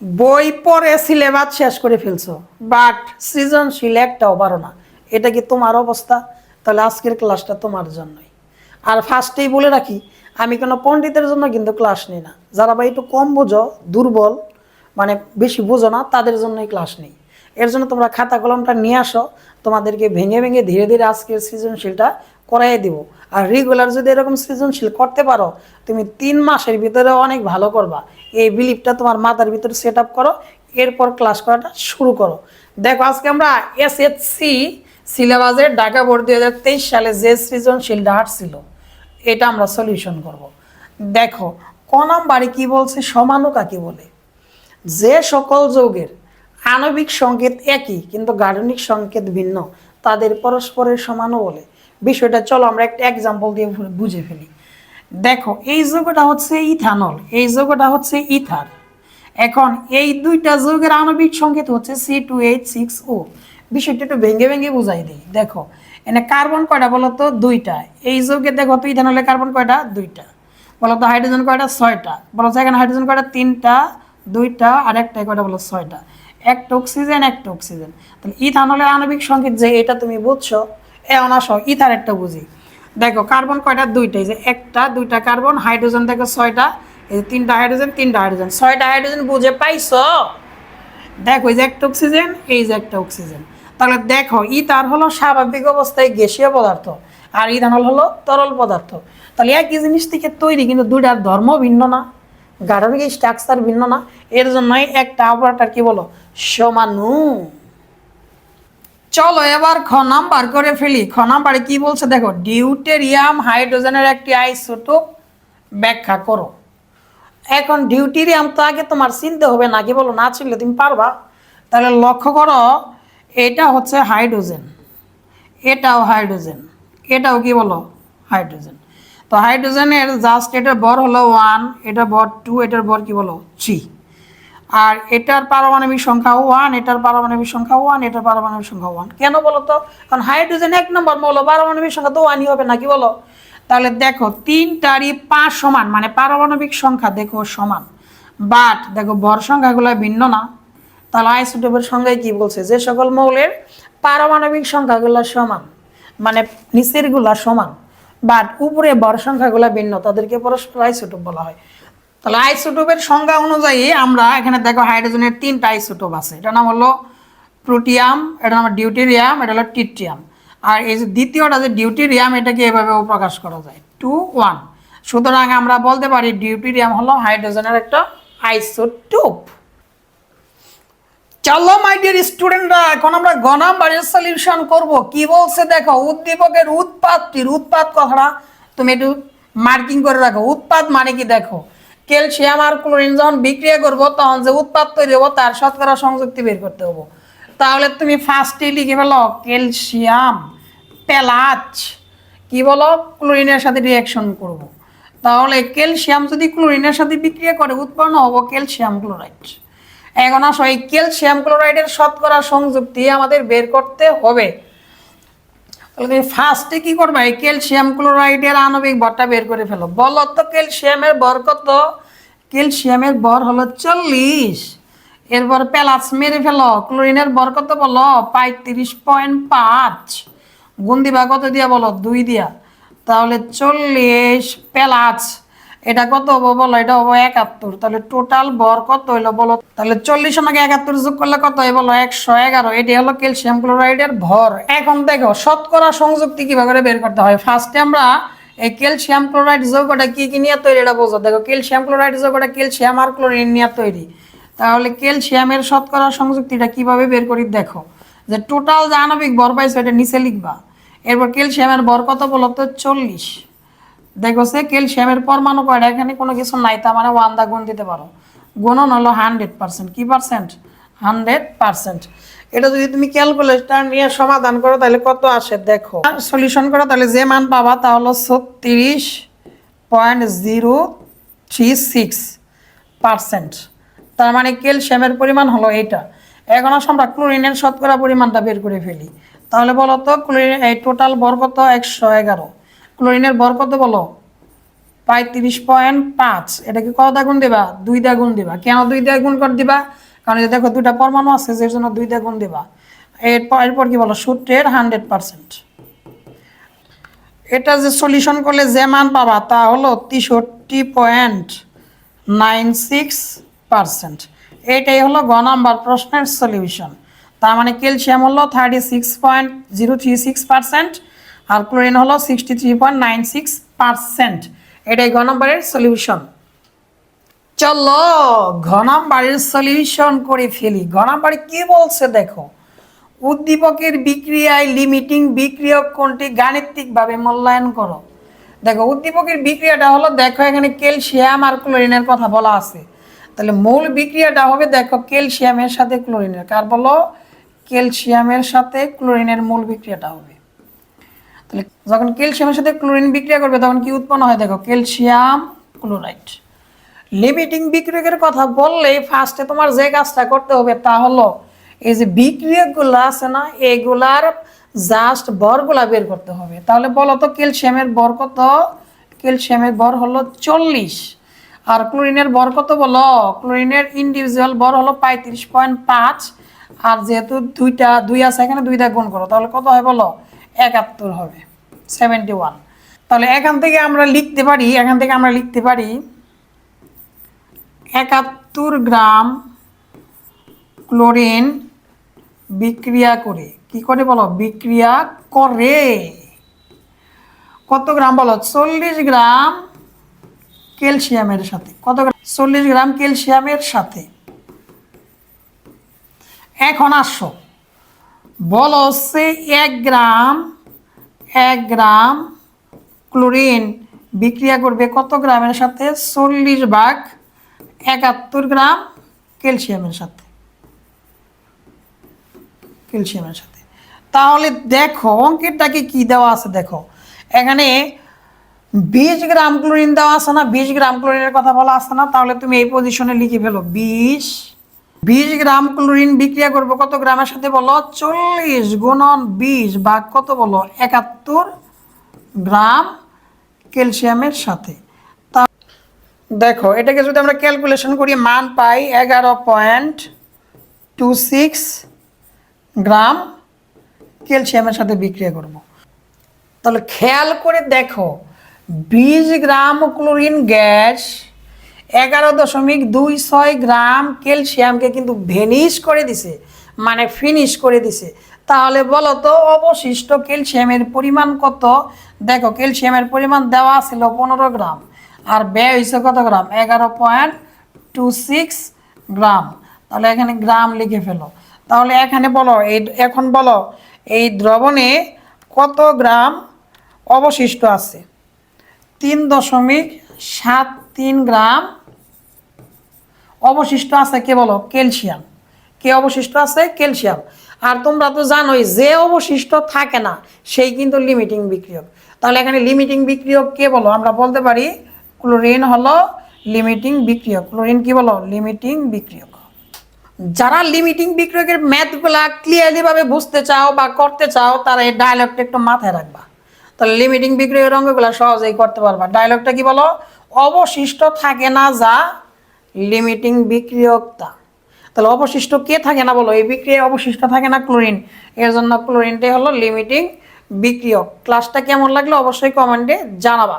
বই পড়ে সিলেবাস শেষ করে ফেলছো বাট সৃজনশীল একটাও পারো না। এটা কি তোমার অবস্থা? তাহলে আজকের ক্লাসটা তোমার জন্যই। আর ফার্স্টেই বলে রাখি, আমি কোনো পণ্ডিতের জন্য কিন্তু ক্লাস নিই না। যারা বা একটু কম বোঝো, দুর্বল মানে বেশি বোঝো না, তাদের জন্যই ক্লাস নেই। এর জন্য তোমরা খাতা কলমটা নিয়ে আসো, তোমাদেরকে ভেঙে ভেঙে ধীরে ধীরে আজকের সৃজনশীলটা করাই দিব। আর রেগুলার যদি এরকম সৃজনশীল করতে পারো, তুমি তিন মাসের ভিতরে অনেক ভালো করবা। এই বিলিফটা তোমার মাথার ভিতরে সেট আপ করো, এরপর ক্লাস করাটা শুরু করো। দেখো, আজকে আমরা এসএসসি সিলেবাসের ঢাকা বোর্ড দুই হাজার তেইশ সালে যে সৃজনশীল সৃজনশীলটা ছিল, এটা আমরা সলিউশন করব। দেখো, ক নাম্বারে কি বলছে? সমানুকা কি বলে? যে সকল যৌগের আণবিক সংকেত একই, কিন্তু গাঠনিক সংকেত ভিন্ন, তাদের পরস্পরের সমানও বলে। বিষয়টা, চলো আমরা একটা এক্সাম্পল দিয়ে বুঝে ফেলি। দেখো, এই যৌগটা হচ্ছে ইথানল এই যৌগটা হচ্ছে ইথার এখন এই দুইটা যৌগের আণবিক সংকেত হচ্ছে C two eight six O বিষয়টা একটু ভেঙে ভেঙে বুঝাই দিই। দেখো, এনে কার্বন কয়টা বলো তো দুইটা। এই যৌগের দেখো তো ইথানলে কার্বন কয়টা? দুইটা। বলো তো হাইড্রোজেন কয়টা? ছয়টা। বলো তো এখানে হাইড্রোজেন কয়টা? তিনটা, দুইটা, আর একটা কয়টা? বলো ছয়টা। একটা অক্সিজেন একটা অক্সিজেন তাহলে ইথানলের আণবিক সংকেত যে, এটা তুমি বুঝছ। এখন আসো একটা বুঝি। দেখো কার্বন কয়টা? দুইটা। এই যে একটা, দুইটা কার্বন হাইড্রোজেন দেখো ছয়টা। এই যে তিনটা হাইড্রোজেন তিনটা হাইড্রোজেন ছয়টা হাইড্রোজেন বুঝে পাইছো? দেখো, এই যে একটা অক্সিজেন এই যে একটা অক্সিজেন তাহলে দেখো, ইথার হলো স্বাভাবিক অবস্থায় গ্যাসীয় পদার্থ, আর ইথানল হলো তরল পদার্থ। তাহলে একই জিনিস থেকে তৈরি, কিন্তু দুইটার ধর্ম ভিন্ন না গাঢ়নিক স্ট্রাকচার ভিন্ন না। এর জন্যই একটা অপারেটর কি বলো? সমানু। চলো এবার খ নাম্বার করে ফেলি। খ নাম্বারে কি বলছে দেখো, ডিউটেরিয়াম হাইড্রোজেনের একটি আইসোটোপ ব্যাখ্যা করো। এখন ডিউটেরিয়াম তো আগে তোমার চিনতে হবে না কি বলো না চিনলে তুমি পারবা। তাহলে লক্ষ্য করো, এটা হচ্ছে হাইড্রোজেন, এটাও হাইড্রোজেন, এটাও কি বলো? হাইড্রোজেন। তো হাইড্রোজেনের জাস্ট এটার বর হলো ওয়ান, এটার বর টু, এটার বর কি বলো? থ্রি। আর এটার পারমাণবিক সংখ্যা ওয়ান এটার পারমাণবিক সংখ্যা ওয়ান এটার পারমাণবিক সংখ্যা ওয়ান কেন বলো তো? কারণ হাইড্রোজেন এক নম্বর বলো পারমাণবিক সংখ্যা তো ওয়ানই হবে নাকি বলো? তাহলে দেখো, তিনটারই পাঁচ সমান মানে পারমাণবিক সংখ্যা দেখো সমান। বাট দেখো, ভর সংখ্যাগুলো ভিন্ন না। তাহলে আইসোটোপের সংখ্যায় কি বলছে? যে সকল মৌলের পারমাণবিক সংখ্যাগুলো সমান মানে নিচেরগুলা সমান বাট উপরে ভর সংখ্যাগুলো ভিন্ন, তাদেরকে পরস্পর আইসোটোপ বলা হয়। তাহলে আইসোটোপের সংজ্ঞা অনুযায়ী আমরা এখানে দেখো হাইড্রোজেনের তিনটা আইসোটোপ আছে। এটা নাম হলো প্রোটিয়াম এটা নাম ডিউটেরিয়াম এটা হলো টিট্রিয়াম। আর এই যে দ্বিতীয়টা যে ডিউটেরিয়াম এটাকে এভাবেও প্রকাশ করা যায়? Two one. সুতরাং আমরা বলতে পারি ডিউটেরিয়াম হলো হাইড্রোজেনের একটা আইসোটোপ। চলো মাই ডিয়ার স্টুডেন্টরা এখন আমরা গ নাম্বারের সলিউশন করব। কি বলছে দেখো, উদ্দীপকের উৎপাদটির উৎপাদ কথাটা তুমি একটু মার্কিং করে রাখো। উৎপাদ মানে কি দেখো? ক্যালসিয়াম আর ক্লোরিন যখন বিক্রিয়া করব, তখন যে উৎপাদ তৈরি হব, তার শতকরা সংযুক্তি বের করতে হব। তাহলে তুমি ফার্স্টে লিখে ফেলো, ক্যালসিয়াম পেলাচ কি বলো? ক্লোরিনের সাথে রিয়াকশন করব। তাহলে ক্যালসিয়াম যদি ক্লোরিনের সাথে বিক্রিয়া করে, উৎপন্ন হব ক্যালসিয়াম ক্লোরাইড। এখন আসো, এই ক্যালসিয়াম ক্লোরাইডের শতকরা সংযুক্তি আমাদের বের করতে হবে। ফার্স্টে কি করবা? এই ক্যালসিয়াম ক্লোরাইডের আণবিক বরটা বের করে ফেলো। বলো তো ক্যালসিয়ামের বর কত? ক্যালসিয়ামের বর হলো চল্লিশ। এরপর প্যালাস মেরে ফেলো। ক্লোরিনের বর কত বলো? পঁয়ত্রিশ পয়েন্ট পাঁচ। গুণ দিবা কত দিয়া বলো? দুই দিয়া। তাহলে চল্লিশ প্যালাস এটা কত হব বলো? এটা হব একাত্তর। তাহলে টোটাল ভর কত হইল বলো? তাহলে চল্লিশ আমাকে একাত্তর যোগ করলে কত হয় বলো? একশো এগারো। এটি হলো ক্যালসিয়াম ক্লোরাইডের ভর। এখন দেখো, শতকরা সংযুক্তি কীভাবে বের করতে হয়? ফার্স্টে আমরা এই ক্যালসিয়াম ক্লোরাইড যৌগটা কি কি নিয়ে তৈরি, এটা বোঝো। দেখো ক্যালসিয়াম ক্লোরাইড যৌগটা ক্যালসিয়াম আর ক্লোরিন নিয়ে তৈরি। তাহলে ক্যালসিয়ামের শতকরা সংযুক্তিটা কীভাবে বের করি দেখো। যে টোটাল যে আণবিক ভর পাইছো, এটা নিচে লিখবা। এরপর ক্যালসিয়ামের ভর কত বলো তো? চল্লিশ। দেখো, সে ক্যালসিয়ামের পরমাণু কয়টা? এখানে কোনো কিছু নাই, তার মানে ওয়ান দা গুণ দিতে পারো। গুণন হলো হান্ড্রেড পার্সেন্ট। কি পার্সেন্ট? Hundred percent. এটা যদি তুমি ক্যালকুলেটার নিয়ে সমাধান করো, তাহলে কত আসে? দেখো, সলিউশন করো, তাহলে যে মান পাবা তা হলো ছত্রিশ point zero three six percent. তার মানে ক্যালসিয়ামের পরিমাণ হলো এইটা। এখন আসো আমরা ক্লোরিনের শতকরা পরিমাণটা বের করে ফেলি। তাহলে বলো তো, ক্লোরিন এই টোটাল বর কত একশো এগারো। ক্লোরিনের বর কত বলো? পঁয়ত্রিশ পয়েন্ট পাঁচ। এটাকে কত দ্বাগুণ দেবা? দুই দ্বাগুণ দিবা। কেন দুই দ্বাগুণ করে দিবা? কারণ দেখো দুটা পরমাণু আছে সেই জন্য দুই দ্বাগুণ দিবা। এরপর এরপর কি বলো? সূত্রের হান্ড্রেড পার্সেন্ট এটা যে সলিউশন করলে যে মান পাবা, তা হলো তেষট্টি পয়েন্ট নাইন সিক্স পার্সেন্ট। এটাই হলো গ নাম্বার প্রশ্নের সলিউশন তার মানে ক্যালসিয়াম হলো thirty six point zero three six percent আর ক্লোরিন হলো sixty three point nine six এটাই গ নাম্বারের সলিউশন চলো, ঘ নাম্বারের সলিউশন করে ফেলি। ঘ নাম্বারে কি বলছে দেখো? উদ্দীপকের বিক্রিয়ায় লিমিটিং বিক্রিয়ক কোনটি গাণিতিকভাবে মূল্যায়ন করো। দেখো, উদ্দীপকের বিক্রিয়াটা হলো, দেখো এখানে ক্যালসিয়াম আর ক্লোরিনের কথা বলা আছে। তাহলে মূল বিক্রিয়াটা হবে, দেখো, ক্যালসিয়ামের সাথে ক্লোরিনের কার বলো? ক্যালসিয়ামের সাথে ক্লোরিনের মূল বিক্রিয়াটা হবে। তাহলে যখন ক্যালসিয়ামের সাথে ক্লোরিন বিক্রিয়া করবে, তখন কি উৎপন্ন হয় দেখো? Calcium chloride. লিমিটিং বিক্রিয়কের কথা বললে ফার্স্টে তোমার যে কাজটা করতে হবে তা হলো, এই যে বিক্রিয়কগুলো আছে না, এগুলার জাস্ট বরগুলা বের করতে হবে। তাহলে বলো তো ক্যালসিয়ামের বর কত? ক্যালসিয়ামের বর হলো চল্লিশ। আর ক্লোরিনের বর কত বলো? ক্লোরিনের ইন্ডিভিজুয়াল বর হলো পঁয়ত্রিশ পয়েন্ট পাঁচ। আর যেহেতু দুইটা, দুই আছে এখানে, দুইটা গুণ করো, তাহলে কত হয় বলো? একাত্তর হবে সেভেন্টি ওয়ান তাহলে এখান থেকে আমরা লিখতে পারি, এখান থেকে আমরা লিখতে পারি একাত্তর গ্রাম ক্লোরিন বিক্রিয়া করে, কি করে বলো? বিক্রিয়া করে। কত গ্রাম বলো? চল্লিশ গ্রাম ক্যালসিয়ামের সাথে। কত গ্রাম? চল্লিশ গ্রাম ক্যালসিয়ামের সাথে। এখন আসো। বলো হচ্ছে এক গ্রাম এক গ্রাম ক্লোরিন বিক্রিয়া করবে কত গ্রামের সাথে? চল্লিশ ভাগ একাত্তর গ্রাম ক্যালসিয়ামের সাথে। ক্যালসিয়ামের সাথে। তাহলে দেখো, অঙ্কেরটাকে কি দেওয়া আছে দেখো। এখানে বিশ গ্রাম ক্লোরিন দেওয়া আছে না? বিশ গ্রাম ক্লোরিনের কথা বলা আছে না? তাহলে তুমি এই পজিশনে লিখে ফেলো, বিশ বিশ গ্রাম ক্লোরিন বিক্রিয়া করব? কত গ্রামের সাথে বলো? চল্লিশ গুণন বিশ ভাগ কত বলো? একাত্তর গ্রাম ক্যালসিয়ামের সাথে। তা দেখো, এটাকে যদি আমরা ক্যালকুলেশন করি, মান পাই এগারো পয়েন্ট টু সিক্স গ্রাম ক্যালসিয়ামের সাথে বিক্রিয়া করব। তাহলে খেয়াল করে দেখো, বিশ গ্রাম ক্লোরিন গ্যাস এগারো দশমিক দুই ছয় গ্রাম ক্যালসিয়ামকে কিন্তু ভেনিশ করে দিছে মানে ফিনিশ করে দিছে। তাহলে বলো তো, অবশিষ্ট ক্যালসিয়ামের পরিমাণ কত? দেখো, ক্যালসিয়ামের পরিমাণ দেওয়া ছিল পনেরো গ্রাম, আর ব্যয় হয়েছে কত গ্রাম? এগারো পয়েন্ট টু সিক্স গ্রাম। তাহলে এখানে গ্রাম লিখে ফেলো। তাহলে এখানে বলো, এই এখন বলো, এই দ্রবণে কত গ্রাম অবশিষ্ট আছে? তিন দশমিক সাত তিন গ্রাম অবশিষ্ট আছে কে বলো? ক্যালসিয়াম। কে অবশিষ্ট আছে? ক্যালসিয়াম। আর তোমরা তো জানোই, যে অবশিষ্ট থাকে না, সেই কিন্তু লিমিটিং বিক্রিয়ক। তাহলে এখানে লিমিটিং বিক্রিয়ক কে বলো? আমরা বলতে পারি, ক্লোরিন হলো লিমিটিং বিক্রিয়ক। ক্লোরিন কি বলো? লিমিটিং বিক্রিয়ক। যারা লিমিটিং বিক্রয়ের ম্যাথগুলা ক্লিয়ারলি ভাবে বুঝতে চাও বা করতে চাও, তারা এই ডায়লগটা একটু মাথায় রাখবা। তাহলে লিমিটিং বিক্রয়ের অঙ্কগুলো সহজেই করতে পারবা। ডায়লগটা কি বলো? অবশিষ্ট থাকে না যা লিমিটিং বিক্রিয়কতা। তাহলে অবশিষ্ট কে থাকে না বলো? এই বিক্রিয়ায় অবশিষ্ট থাকে না ক্লোরিন। এর জন্য ক্লোরিনটাই হলো লিমিটিং বিক্রিয়ক। ক্লাসটা কেমন লাগল অবশ্যই কমেন্টে জানাবা।